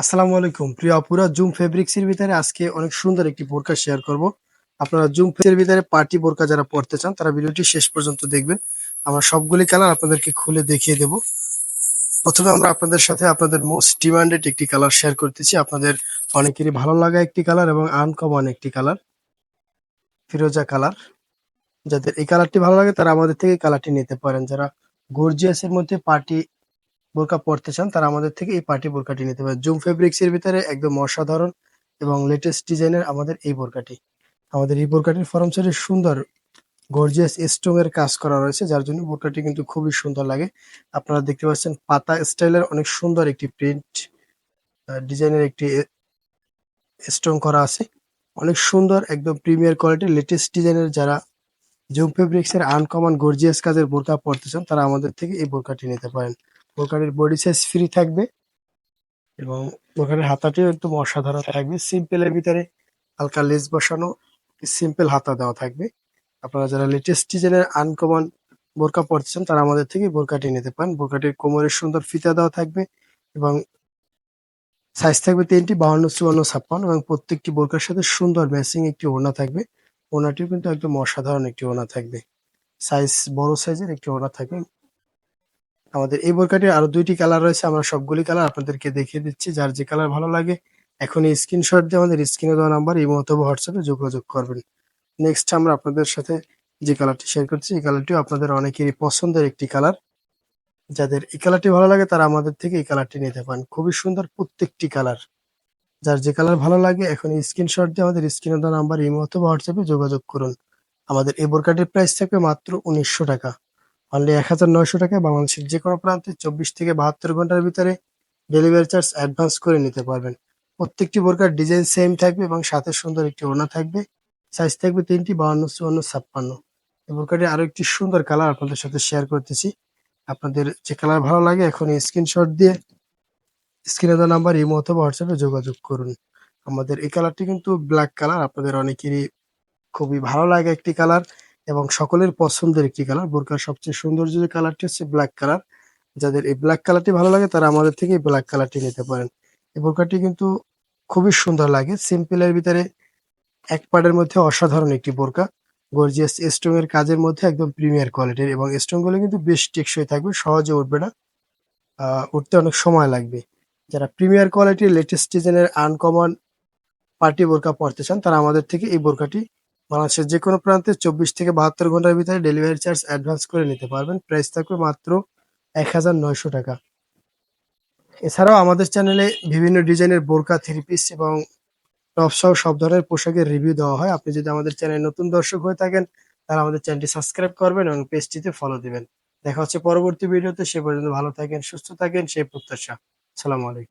আসসালামু আলাইকুম। প্রিয় আপুরা, জুম ফেব্রিক্স এর ভিতরে আজকে অনেক সুন্দর একটি বোরকা শেয়ার করব। আপনারা জুম এর ভিতরে পার্টি বোরকা যারা পড়তে চান, তারা ভিডিওটি শেষ পর্যন্ত দেখবেন। আমরা সবগুলি কালার আপনাদেরকে খুলে দেখিয়ে দেব। প্রথমে আমরা আপনাদের সাথে আপনাদের মোস্ট ডিমান্ডেড একটি কালার শেয়ার করতেছি। আপনাদের অনেকেরই ভালো লাগা একটি কালার এবং আনকমন একটি কালার ফিরোজা কালার যাদের এই কালারটি ভালো লাগে, তারা আমাদের থেকে কালারটি নিতে পারেন। যারা গর্জিয়াসের মধ্যে পার্টি বোরকা পড়তে চান, তারা আমাদের থেকে এই পার্টি বোরকাটি নিতে পারেন। জুম ফেব্রিক্স এর ভিতরে একদম অসাধারণ এবং লেটেস্ট ডিজাইনের আমাদের এই বোরকাটি। আমাদের এই বোরকাটির ফরম সাইডে সুন্দর গর্জিয়াস স্টোং এর কাজ করা রয়েছে, যার জন্য বোরকাটি কিন্তু খুবই সুন্দর লাগে। আপনারা দেখতে পাচ্ছেন পাতা স্টাইলের অনেক সুন্দর একটি প্রিন্ট ডিজাইনের একটি স্টোন করা আছে। অনেক সুন্দর, একদম প্রিমিয়ার কোয়ালিটির লেটেস্ট ডিজাইনের যারা জুম ফেব্রিক্স এর আনকমন গর্জিয়াস কাজের বোরকা পড়তে চান, তারা আমাদের থেকে এই বোরকাটি নিতে পারেন। বোরকাটির বডি সাইজ ফ্রি থাকবে এবং বোরকাটির হাতাটিও একদম অসাধারণ থাকবে। সিম্পলের ভিতরে হালকা লেস বসানো সিম্পল হাতা দেওয়া থাকবে। আপনারা যারা লেটেস্ট ডিজাইনের আনকমন বোরকা পড়তেছেন তারা আমাদের থেকে বোরকাটি নিতে পারেন। বোরকাটির কোমরের সুন্দর ফিতা দেওয়া থাকবে এবং সাইজ থাকবে তিনটি, বাহান্ন, চুয়ান্ন, ছাপ্পান্ন এবং প্রত্যেকটি বোরকার সাথে সুন্দর ম্যাচিং একটি ওড়না থাকবে। ওড়নাটিও কিন্তু একদম অসাধারণ একটি ওড়না থাকবে। সাইজ বড় সাইজের একটি ওড়না থাকবে। আমাদের এই বোরকাটির আরও দুইটি কালার রয়েছে, আমরা সবগুলি কালার আপনাদেরকে দেখিয়ে দিচ্ছি, যার যে কালার ভালো লাগে এখন এই স্ক্রিনশট দিয়ে আমাদের স্ক্রিনে দেওয়া নাম্বার এই মতো হোয়াটসঅ্যাপে যোগাযোগ করবেন। নেক্সট আমরা আপনাদের সাথে যে কালারটি শেয়ার করছি, এই কালারটিও আপনাদের অনেকেরই পছন্দের একটি কালার। যাদের এই কালারটি ভালো লাগে, তারা আমাদের থেকে এই কালারটি নিতে পারেন। খুবই সুন্দর প্রত্যেকটি কালার। যার যে কালার ভালো লাগে এখন স্ক্রিনশট দিয়ে আমাদের স্ক্রিনে দেওয়া নাম্বার এই মতো হোয়াটসঅ্যাপে যোগাযোগ করুন। আমাদের এই বোরকাটির প্রাইস থাকবে মাত্র উনিশশো টাকা। অনলি এক হাজার নয়শো টাকায় বাংলাদেশের যে কোনো প্রান্তে চব্বিশ থেকে বাহাত্তর ঘণ্টার ভিতরে ডেলিভারি চার্জ অ্যাডভান্স করে নিতে পারবেন। প্রত্যেকটি বোরকার ডিজাইন সেম থাকবে এবং সাথে সুন্দর একটি ওনা থাকবে। সাইজ থাকবে তিনটি বাউন্ন চুয়ান্ন, ছাপ্পান্ন। এই বোরকাটি আরও একটি সুন্দর কালার আপনাদের সাথে শেয়ার করতেছি। আপনাদের যে কালার ভালো লাগে এখন স্ক্রিনশট দিয়ে স্ক্রিনে দেওয়া নাম্বার এই মতো হোয়াটসঅ্যাপে যোগাযোগ করুন। আমাদের এই কালারটি কিন্তু ব্ল্যাক কালার আপনাদের অনেকেরই খুবই ভালো লাগে একটি কালার এবং সকলের পছন্দের একটি কালার বোরকার সবচেয়ে সুন্দর যে কালারটি হচ্ছে ব্ল্যাক কালার যাদের এই ব্ল্যাক কালারটি ভালো লাগে, তারা আমাদের থেকে এই ব্ল্যাক কালারটি নিতে পারেন। এই বোরকাটি কিন্তু খুবই সুন্দর লাগে। সিম্পলের ভিতরে এক পার্টের মধ্যে অসাধারণ একটি বোরকা। গর্জিয়াস স্টোং এর কাজের মধ্যে একদম প্রিমিয়ার কোয়ালিটির এবং স্টোংগুলো কিন্তু বেশ টেকসই থাকবে, সহজে উঠবে না। উঠতে অনেক সময় লাগবে। যারা প্রিমিয়ার কোয়ালিটির লেটেস্ট ডিজাইনের আনকমন পার্টি বোরকা পড়তে চান, তারা আমাদের থেকে এই বোরকাটি বাংলাদেশের যে কোনো প্রান্তে চব্বিশ থেকে বাহাত্তর ঘণ্টার ভিতরে ডেলিভারি চার্জ অ্যাডভান্স করে নিতে পারবেন। প্রাইস থাকবে মাত্র এক হাজার নয়শো টাকা। এছাড়াও আমাদের চ্যানেলে বিভিন্ন ডিজাইনের বোরকা থ্রি পিস এবং টপ সহ সব ধরনের পোশাকের রিভিউ দেওয়া হয়। আপনি যদি আমাদের চ্যানেলে নতুন দর্শক হয়ে থাকেন, তাহলে আমাদের চ্যানেলটি সাবস্ক্রাইব করবেন এবং পেজটিতে ফলো দিবেন। দেখা হচ্ছে পরবর্তী ভিডিওতে। সে পর্যন্ত ভালো থাকেন, সুস্থ থাকেন, সেই প্রত্যাশা। সালাম আলাইকুম।